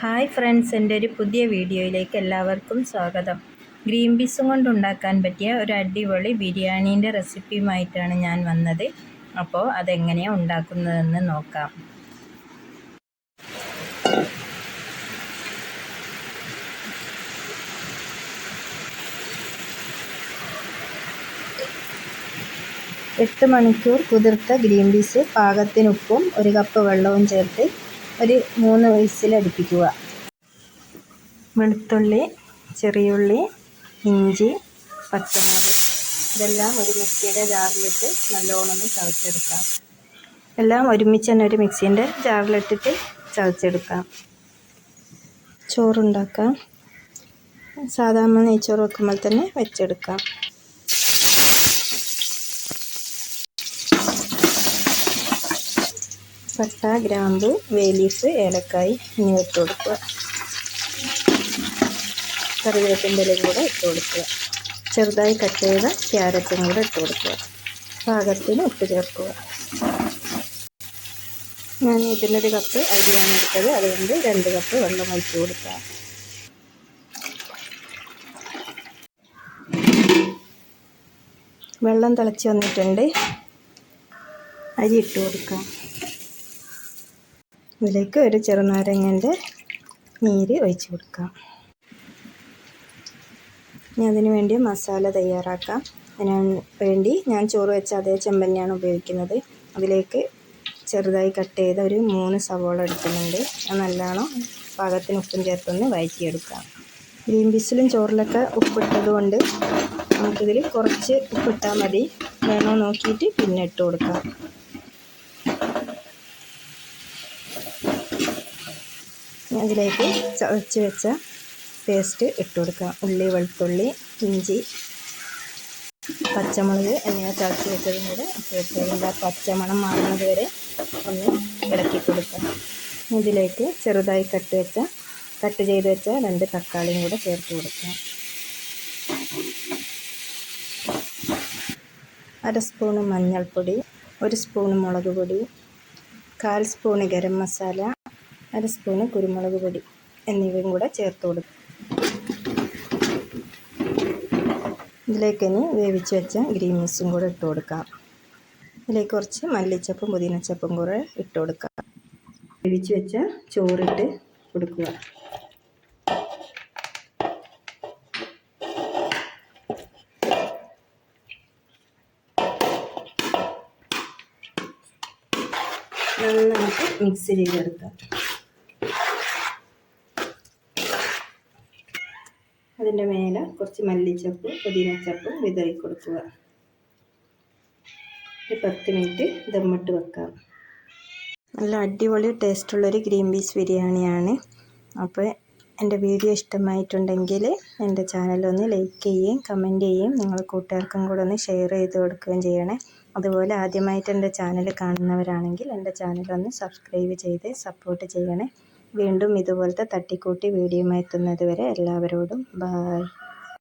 Hi friends എന്റെ ഒരു പുതിയ വീഡിയോയിലേക്ക് എല്ലാവർക്കും സ്വാഗതം. ഗ്രീൻ പീസും കൊണ്ട് ഉണ്ടാക്കാൻ പറ്റിയ ഒരു അടിപൊളി ബിരിയാണീന്റെ റെസിപ്പിയുമായിട്ടാണ് ഞാൻ വന്നത്. അപ്പോൾ അതെങ്ങനെയാണ് ഉണ്ടാക്കുന്നതെന്ന് നോക്കാം. എട്ട് മണിക്കൂർ കുതിർത്ത ഗ്രീൻ പീസ് പാകത്തിനുപ്പും ഒരു കപ്പ് വെള്ളവും ചേർത്ത് ഒരു മൂന്ന് വിസിലടുപ്പിക്കുക വെളുത്തുള്ളി ചെറിയുള്ളി ഇഞ്ചി പച്ചമുളക്. ഇതെല്ലാം ഒരു മിക്സിയുടെ ജാറിലിട്ട് നല്ലോണം ചതച്ചെടുക്കാം. എല്ലാം ഒരുമിച്ച് തന്നെ ഒരു മിക്സീന്റെ ജാറിലിട്ടിട്ട് ചതച്ചെടുക്കാം. ചോറുണ്ടാക്കാം. സാധാരണ നെയ്ച്ചോറ് വെക്കുമ്പോൾ തന്നെ വെച്ചെടുക്കാം. പട്ട ഗ്രാമ്പ് വേലീസ് ഏലക്കായി എന്നിവ ഇട്ട് കൊടുക്കുക. കറിവേപ്പിന്റെ ഇലയും കൂടെ ഇട്ട് കൊടുക്കുക. ചെറുതായി കട്ട് ചെയ്ത ക്യാരറ്റും കൂടെ ഇട്ട് കൊടുക്കുക. പാകത്തിന് ഉപ്പ് ചേർക്കുക. ഞാൻ ഇതിനൊരു കപ്പ് അരിയാണ് എടുത്തത്. അതുകൊണ്ട് രണ്ട് കപ്പ് വെള്ളം ഒഴിച്ച് കൊടുക്കുക. വെള്ളം തിളച്ച് വന്നിട്ടുണ്ട്. അരി ഇട്ട് കൊടുക്കാം. ഇതിലേക്ക് ഒരു ചെറുനാരങ്ങന്റെ നീര് ഒഴിച്ച് കൊടുക്കാം. ഞാൻ അതിന് വേണ്ടി മസാല തയ്യാറാക്കാം. അതിന് വേണ്ടി ഞാൻ ചോറ് വെച്ച അതേ ചെമ്പന്നെയാണ് ഉപയോഗിക്കുന്നത്. അതിലേക്ക് ചെറുതായി കട്ട് ചെയ്ത ഒരു മൂന്ന് സവോള എടുക്കുന്നുണ്ട്. അത് നല്ലോണം പാകത്തിന് ഉപ്പും ചേർത്തൊന്ന് വഴറ്റിയെടുക്കാം. ഗ്രീൻ പീസിലും ചോറിലൊക്കെ ഉപ്പിട്ടത് കൊണ്ട് നമുക്കിതിൽ കുറച്ച് ഉപ്പിട്ടാൽ മതി. വേണോ നോക്കിയിട്ട് പിന്നെ ഇട്ട് കൊടുക്കാം. അതിലേക്ക് ചതച്ച് വെച്ച പേസ്റ്റ് ഇട്ട് കൊടുക്കുക. ഉള്ളി വെളുത്തുള്ളി ഇഞ്ചി പച്ചമുളക് എന്നിവ ചതച്ച് വെച്ചതും കൂടെ പച്ചമണം മാറുന്നത് വരെ ഒന്ന് ഇളക്കി കൊടുക്കാം ഇതിലേക്ക് ചെറുതായി കട്ട് വെച്ച കട്ട് ചെയ്ത് വെച്ച രണ്ട് തക്കാളിയും കൂടെ ചേർത്ത് കൊടുക്കാം അര സ്പൂണ് മഞ്ഞൾപ്പൊടി ഒരു സ്പൂണ് മുളക് പൊടി കാൽ സ്പൂണ് ഗരം മസാല അര സ്പൂണ് കുരുമുളക് പൊടി എന്നിവയും കൂടെ ചേർത്ത് കൊടുക്കും. ഇതിലേക്ക് ഇനി വേവിച്ച് വെച്ച ഗ്രീൻ പീസും കൂടെ ഇട്ട് കൊടുക്കാം. ഇതിലേക്ക് കുറച്ച് മല്ലിച്ചപ്പും പുതിനച്ചപ്പും കൂടെ ഇട്ട് കൊടുക്കാം. വേവിച്ച് വെച്ച ചോറിട്ട് കൊടുക്കുക. നന്നായിട്ട് മിക്സ് ചെയ്തെടുക്കാം. അതിന്റെ മേലെ കുറച്ച് മല്ലിച്ചപ്പും പുതിനച്ചപ്പും വിതറി കൊടുക്കുക. ഒരു പത്ത് മിനിറ്റ് ദമ്മിട്ട് വെക്കാം. നല്ല അടിപൊളി ടേസ്റ്റുള്ളൊരു ഗ്രീൻ പീസ് ബിരിയാണിയാണ്. അപ്പോൾ എന്റെ വീഡിയോ ഇഷ്ടമായിട്ടുണ്ടെങ്കിൽ എന്റെ ചാനലൊന്ന് ലൈക്ക് ചെയ്യുകയും കമന്റ് ചെയ്യുകയും നിങ്ങൾ കൂട്ടുകാർക്കും കൂടെ ഒന്ന് ഷെയർ ചെയ്ത് കൊടുക്കുകയും ചെയ്യണേ. അതുപോലെ ആദ്യമായിട്ട് എന്റെ ചാനൽ കാണുന്നവരാണെങ്കിൽ എന്റെ ചാനലൊന്ന് സബ്സ്ക്രൈബ് ചെയ്ത് സപ്പോർട്ട് ചെയ്യണേ. വീണ്ടും ഇതുപോലത്തെ തട്ടിക്കൂട്ടി വീഡിയോയുമായി എത്തുന്നത് വരെ എല്ലാവരോടും ബായ്